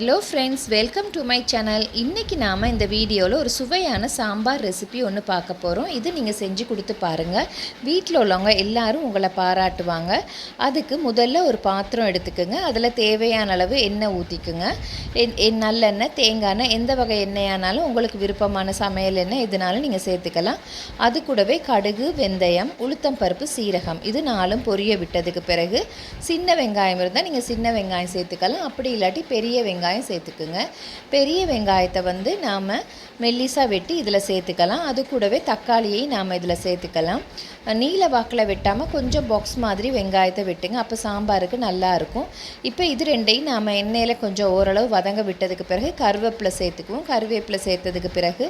Hello friends welcome to my channel இன்றைக்கி நாம் இந்த வீடியோவில் ஒரு சுவையான சாம்பார் ரெசிபி ஒன்று பார்க்க போகிறோம் இது நீங்கள் செஞ்சு கொடுத்து பாருங்கள் வீட்டில் உள்ளவங்க எல்லோரும் உங்களை பாராட்டுவாங்க. அதுக்கு முதல்ல ஒரு பாத்திரம் எடுத்துக்கோங்க. அதில் தேவையான அளவு எண்ணெய் ஊற்றிக்குங்க என் நல்லெண்ணெய் தேங்காய் எண்ணெய் எந்த வகை எண்ணெயானாலும் உங்களுக்கு விருப்பமான சமையல் எண்ணெய் எதுனாலும் நீங்கள் சேர்த்துக்கலாம். அது கூடவே கடுகு வெந்தயம் உளுத்தம் பருப்பு சீரகம். இது நாலும் பொரிய விட்டதுக்கு பிறகு சின்ன வெங்காயம் இருந்தால் நீங்கள் சின்ன வெங்காயம் சேர்த்துக்கலாம். அப்படி இல்லாட்டி பெரிய வெங்காயம் வெங்காயம் சேர்த்துக்குங்க. பெரிய வெங்காயத்தை வந்து நாம் மெல்லிசாக வெட்டி இதில் சேர்த்துக்கலாம். அது கூடவே தக்காளியை நாம் இதில் சேர்த்துக்கலாம். நீல வாக்கில் வெட்டாமல் கொஞ்சம் பாக்ஸ் மாதிரி வெங்காயத்தை வெட்டுங்க. அப்போ சாம்பாருக்கு நல்லாயிருக்கும் இப்போ இது ரெண்டையும் நாம் எண்ணெயில் கொஞ்சம் ஓரளவு வதங்க விட்டதுக்கு பிறகு கருவேப்பிலை சேர்த்துக்குவோம். கருவேப்பிலை சேர்த்ததுக்கு பிறகு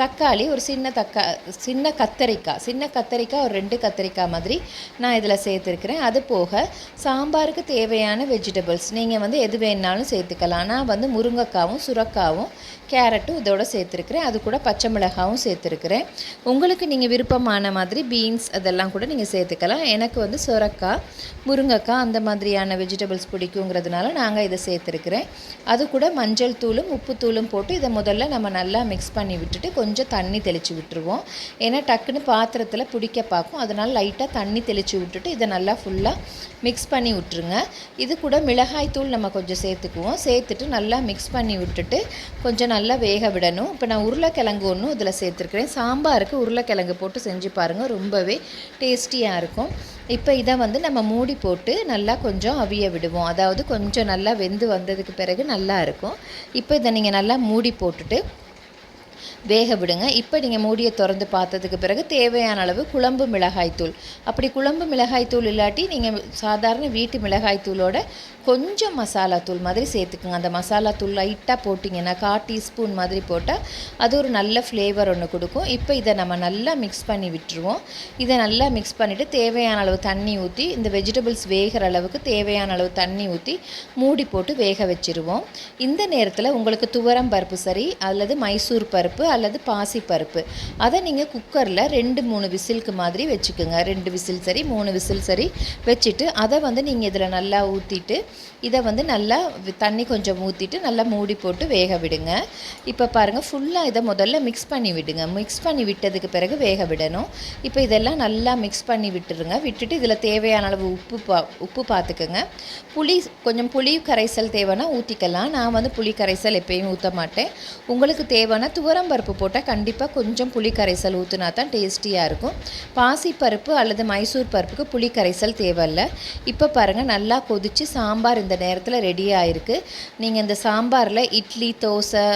தக்காளி ஒரு சின்ன தக்கா சின்ன கத்தரிக்காய் சின்ன கத்தரிக்காய் ஒரு ரெண்டு கத்தரிக்காய் மாதிரி நான் இதில் சேர்த்துருக்குறேன். அது போக சாம்பாருக்கு தேவையான வெஜிடபிள்ஸ் நீங்கள் வந்து எது வேணாலும் சேர்த்துக்கலாம். ஆனால் நான் வந்து முருங்கைக்காவும் சுரக்காவும் கேரட்டும் இதோட சேர்த்துருக்குறேன். அது கூட பச்சை மிளகாவும் சேர்த்துருக்குறேன். உங்களுக்கு நீங்கள் விருப்பமான மாதிரி பீன்ஸ் அதெல்லாம் கூட நீங்கள் சேர்த்துக்கலாம். எனக்கு வந்து சுரக்காய் முருங்கைக்காய் அந்த மாதிரியான வெஜிடபிள்ஸ் பிடிக்குங்கிறதுனால நாங்கள் இதை சேர்த்துருக்குறேன். அது கூட மஞ்சள் தூளும் உப்பு தூளும் போட்டு இதை முதல்ல நம்ம நல்லா மிக்ஸ் பண்ணி விட்டுட்டு கொஞ்சம் தண்ணி தெளித்து விட்டுருவோம். ஏன்னா டக்குன்னு பாத்திரத்தில் பிடிக்க பார்க்கும். அதனால் லைட்டாக தண்ணி தெளித்து விட்டுட்டு இதை நல்லா ஃபுல்லாக மிக்ஸ் பண்ணி விட்டுருங்க. இது கூட மிளகாய் தூள் நம்ம கொஞ்சம் சேர்த்துக்குவோம். சேர்த்துட்டு நல்லா மிக்ஸ் பண்ணி விட்டுட்டு கொஞ்சம் நல்லா வேக விடணும். இப்போ நான் உருளைக்கிழங்கு ஒன்றும் இதில் சேர்த்துருக்குறேன். சாம்பாருக்கு உருளைக்கிழங்கு போட்டு செஞ்சு பாருங்கள் ரொம்பவே டேஸ்டியாக இருக்கும். இப்போ இதை வந்து நம்ம மூடி போட்டு நல்லா கொஞ்சம் அவிய விடுவோம். அதாவது கொஞ்சம் நல்லா வெந்து வந்ததுக்கு பிறகு நல்லா இருக்கும். இப்போ இதை நீங்கள் நல்லா மூடி போட்டுட்டு வேக விடுங்க. இப்போ நீங்கள் மூடியை திறந்து பார்த்ததுக்கு பிறகு தேவையான அளவு குழம்பு மிளகாய்த்தூள் அப்படி குழம்பு மிளகாய்த்தூள் இல்லாட்டி நீங்கள் சாதாரண வீட்டு மிளகாய்த்தூளோட கொஞ்சம் மசாலா தூள் மாதிரி சேர்த்துக்குங்க. அந்த மசாலா தூள் லைட்டாக போட்டிங்கன்னா கால் டீஸ்பூன் மாதிரி போட்டால் அது ஒரு நல்ல ஃப்ளேவர் ஒன்று கொடுக்கும். இப்போ இதை நம்ம நல்லா மிக்ஸ் பண்ணி விட்டுருவோம். இதை நல்லா மிக்ஸ் பண்ணிவிட்டு தேவையான அளவு தண்ணி ஊற்றி இந்த வெஜிடபிள்ஸ் வேகிற அளவுக்கு தேவையான அளவு தண்ணி ஊற்றி மூடி போட்டு வேக வச்சுருவோம். இந்த நேரத்தில் உங்களுக்கு துவரம் பருப்பு சரி அல்லது மைசூர் பருப்பு அல்லது பாசிப்பருப்பு அதை நீங்கள் குக்கரில் ரெண்டு மூணு விசிலுக்கு மாதிரி வச்சுக்கோங்க. ரெண்டு விசில் சரி மூணு விசில் சரி வச்சுட்டு அதை வந்து நீங்கள் இதில் நல்லா ஊற்றிட்டு இதை வந்து நல்லா தண்ணி கொஞ்சம் ஊற்றிட்டு நல்லா மூடி போட்டு வேக விடுங்க. இப்போ பாருங்கள் ஃபுல்லாக இதை முதல்ல மிக்ஸ் பண்ணி விடுங்க. மிக்ஸ் பண்ணி விட்டதுக்கு பிறகு வேக விடணும். இப்போ இதெல்லாம் நல்லா மிக்ஸ் பண்ணி விட்டுருங்க. விட்டுட்டு இதில் தேவையான அளவு உப்பு பா உப்பு பார்த்துக்கோங்க புளி கொஞ்சம் புளி கரைசல் தேவைன்னா ஊற்றிக்கலாம் நான் வந்து புளி கரைசல் எப்பயும் ஊற்ற மாட்டேன். உங்களுக்கு தேவைன்னா பருப்பு போட்டால் கண்டிப்பாக கொஞ்சம் புளி கரைசல் ஊற்றுனா தான் டேஸ்டியாக இருக்கும். பாசிப்பருப்பு அல்லது மைசூர் பருப்புக்கு புளி கரைசல் தேவையில்லை. இப்போ பாருங்கள் நல்லா கொதித்து சாம்பார் இந்த நேரத்தில் ரெடி ஆகிருக்கு நீங்கள் இந்த சாம்பாரில் இட்லி தோசை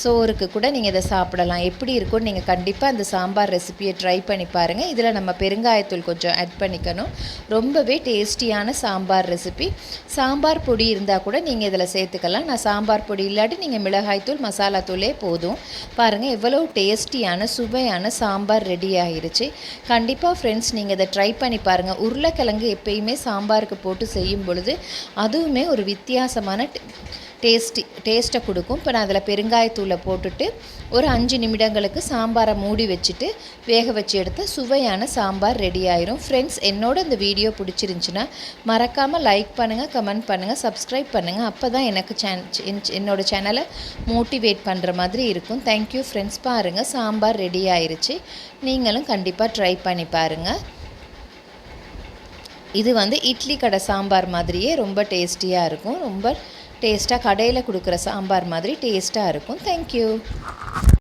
சோறுக்கு கூட நீங்கள் இதை சாப்பிடலாம். எப்படி இருக்கும்னு நீங்கள் கண்டிப்பாக அந்த சாம்பார் ரெசிபியை ட்ரை பண்ணி பாருங்கள் இதில் நம்ம பெருங்காயத்தூள் கொஞ்சம் ஆட் பண்ணிக்கணும். ரொம்பவே டேஸ்டியான சாம்பார் ரெசிபி சாம்பார் பொடி இருந்தால் கூட நீங்கள் இதில் சேர்த்துக்கலாம். நான் சாம்பார் பொடி இல்லாட்டி நீங்கள் மிளகாய்த்தூள் மசாலா தூளே போதும். பாருங்கள் எவ்வளோ டேஸ்டியான சுவையான சாம்பார் ரெடி ஆகிருச்சு கண்டிப்பாக ஃப்ரெண்ட்ஸ் நீங்கள் இதை ட்ரை பண்ணி பாருங்கள் உருளைக்கிழங்கு எப்பயுமே சாம்பாருக்கு போட்டு செய்யும் பொழுது அதுவுமே ஒரு வித்தியாசமான டேஸ்டி டேஸ்ட்டை கொடுக்கும். இப்போ நான் அதில் பெருங்காயத்தூள் போட்டுட்டு ஒரு அஞ்சு நிமிடங்களுக்கு சாம்பாரை மூடி வச்சுட்டு வேக வச்சு எடுத்து சுவையான சாம்பார் ரெடி ஆயிரும். ஃப்ரெண்ட்ஸ் என்னோட இந்த வீடியோ பிடிச்சிருந்துச்சின்னா மறக்காமல் லைக் பண்ணுங்கள் கமெண்ட் பண்ணுங்கள் சப்ஸ்கிரைப் பண்ணுங்கள் அப்போ தான் எனக்கு சேன் என்னோடய சேனலை மோட்டிவேட் பண்ணுற மாதிரி இருக்கும். தேங்க்யூ ஃப்ரெண்ட்ஸ் பாருங்கள் சாம்பார் ரெடி ஆயிருச்சு. நீங்களும் கண்டிப்பாக ட்ரை பண்ணி பாருங்கள் இது வந்து இட்லி கடை சாம்பார் மாதிரியே ரொம்ப டேஸ்டியாக இருக்கும். ரொம்ப டேஸ்ட்டாக கடையில் கொடுக்குற சாம்பார் மாதிரி டேஸ்ட்டாக இருக்கும். தேங்க்யூ